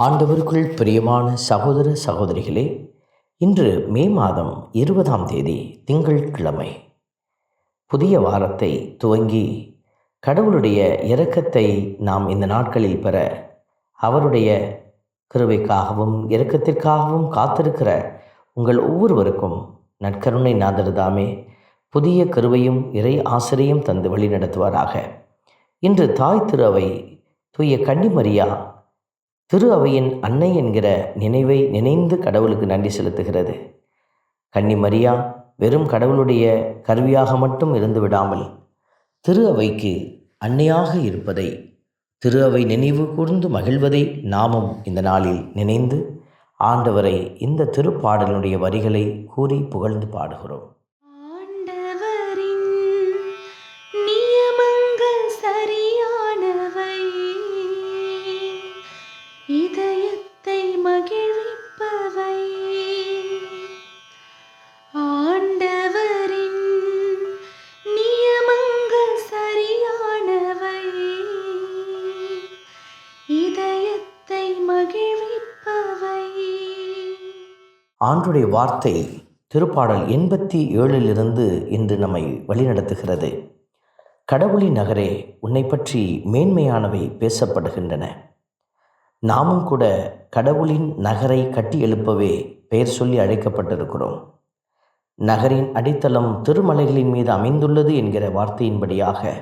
ஆண்டவருக்குள் பிரியமான சகோதர சகோதரிகளே இன்று மே மாதம் இருபதாம் தேதி திங்கட்கிழமை புதிய வாரத்தை துவங்கி கடவுளுடைய இரக்கத்தை நாம் இந்த நாட்களில் பெற அவருடைய கிருவைக்காகவும் இரக்கத்திற்காகவும் காத்திருக்கிற உங்கள் ஒவ்வொருவருக்கும் நற்கருணை நாதர்தாமே. புதிய கருவையும் இறை ஆசிரியம் தந்து வழிநடத்துவாராக. இன்று தாய் திருவை தூய கன்னிமரியா திரு அவையின் அன்னை என்கிற நினைவை நினைந்து கடவுளுக்கு நன்றி செலுத்துகிறது. கன்னி மரியா வெறும் கடவுளுடைய கருவியாக மட்டும் இருந்து விடாமல் திரு அவைக்கு அன்னையாக இருப்பதை திரு அவை நினைவு கூர்ந்து மகிழ்வதை நாமும் இந்த நாளில் நினைந்து ஆண்டவரை இந்த திருப்பாடலுடைய வரிகளை கூறி புகழ்ந்து பாடுகிறோம். ஆண்டுடைய வார்த்தை திருப்பாடல் எண்பத்தி ஏழிலிருந்து இன்று நம்மை வழிநடத்துகிறது. கடவுளின் நகரே உன்னை பற்றி மேன்மையானவை பேசப்படுகின்றன. நாமும் கூட கடவுளின் நகரை கட்டி எழுப்பவே பெயர் சொல்லி அழைக்கப்பட்டிருக்கிறோம். நகரின் அடித்தளம் திருமலைகளின் மீது அமைந்துள்ளது என்கிற வார்த்தையின்படியாக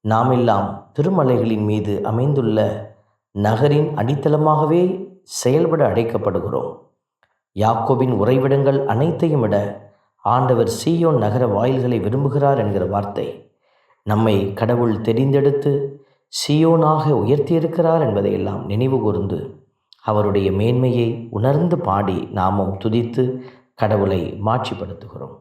நாமெல்லாம் திருமலைகளின் மீது அமைந்துள்ள நகரின் அடித்தளமாகவே செயல்பட அழைக்கப்படுகிறோம். யாக்கோபின் உறைவிடங்கள் அனைத்தையும் விட ஆண்டவர் சீயோன் நகர வாயில்களை விரும்புகிறார் என்கிற வார்த்தை நம்மை கடவுள் தெரிந்தெடுத்து சியோனாக உயர்த்தியிருக்கிறார் என்பதையெல்லாம் நினைவு கூர்ந்து அவருடைய மேன்மையை உணர்ந்து பாடி நாமும் துதித்து கடவுளை மாட்சிப்படுத்துகிறோம்.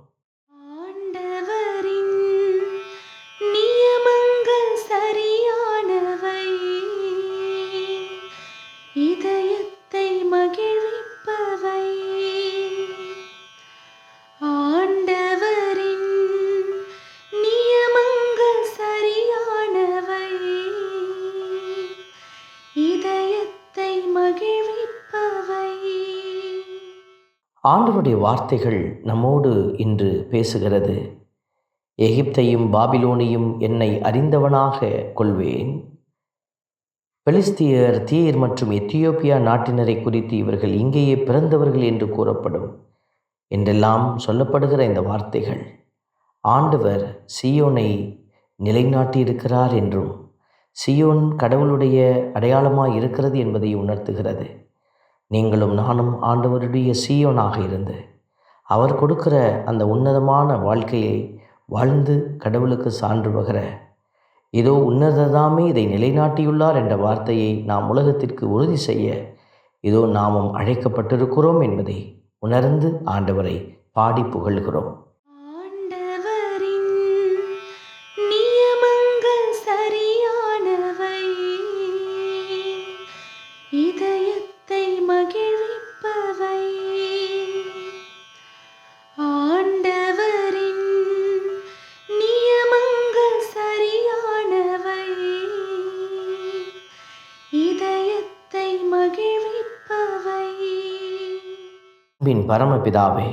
ஆண்டவருடைய வார்த்தைகள் நம்மோடு இன்று பேசுகிறது. எகிப்தையும் பாபிலோனையும் என்னை அறிந்தவனாக கொள்வேன். பெலிஸ்தியர் தீர் மற்றும் எத்தியோப்பியா நாட்டினரை குறித்து இவர்கள் இங்கேயே பிறந்தவர்கள் என்று கூறப்படும் என்றெல்லாம் சொல்லப்படுகிற இந்த வார்த்தைகள். ஆண்டவர் சியோனை நிலைநாட்டியிருக்கிறார் என்றும் சியோன் கடவுளுடைய அடையாளமாய் இருக்கிறது என்பதை உணர்த்துகிறது. நீங்களும் நானும் ஆண்டவருடைய சீயோனாக இருந்து அவர் கொடுக்கிற அந்த உன்னதமான வாழ்க்கையை வாழ்ந்து கடவுளுக்கு சான்று பகர இதோ உன்னததாமே இதை நிலைநாட்டியுள்ளார் என்ற வார்த்தையை நாம் உலகத்திற்கு உறுதி செய்ய இதோ நாமும் அழைக்கப்பட்டிருக்கிறோம் என்பதை உணர்ந்து ஆண்டவரை பாடி புகழ்கிறோம். அன்பின் பரமபிதாவே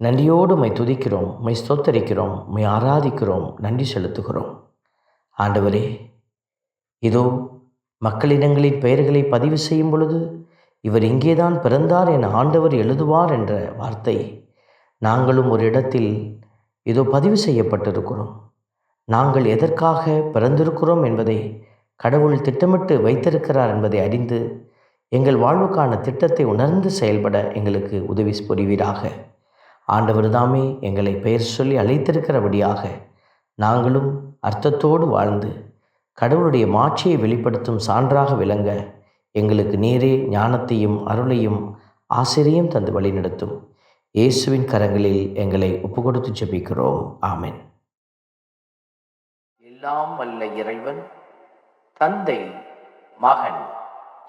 நன்றியோடு மை துதிக்கிறோம் மை ஸ்தோத்தரிக்கிறோம் மை ஆராதிக்கிறோம் நன்றி செலுத்துகிறோம். ஆண்டவரே இதோ மக்களிடங்களின் பெயர்களை பதிவு செய்யும் பொழுது இவர் இங்கேதான் பிறந்தார் என ஆண்டவர் எழுதுவார் என்ற வார்த்தை நாங்களும் ஒரு இடத்தில் இதோ பதிவு செய்யப்பட்டிருக்கிறோம். நாங்கள் எதற்காக பிறந்திருக்கிறோம் என்பதை கடவுள் திட்டமிட்டு வைத்திருக்கிறார் என்பதை அறிந்து எங்கள் வாழ்வுக்கான திட்டத்தை உணர்ந்து செயல்பட எங்களுக்கு உதவி புரிவீராக. ஆண்டவர் தாமே எங்களை பெயர் சொல்லி அழைத்திருக்கிறபடியாக நாங்களும் அர்த்தத்தோடு வாழ்ந்து கடவுளுடைய மாட்சியை வெளிப்படுத்தும் சான்றாக விளங்க எங்களுக்கு நீரே ஞானத்தையும் அருளையும் ஆசிரியம் தந்து வழிநடத்தும். இயேசுவின் கரங்களில் எங்களை ஒப்புக்கொடுத்து ஜெபிக்கிறோம். ஆமேன். எல்லாம் வல்ல இறைவன் தந்தை மகன்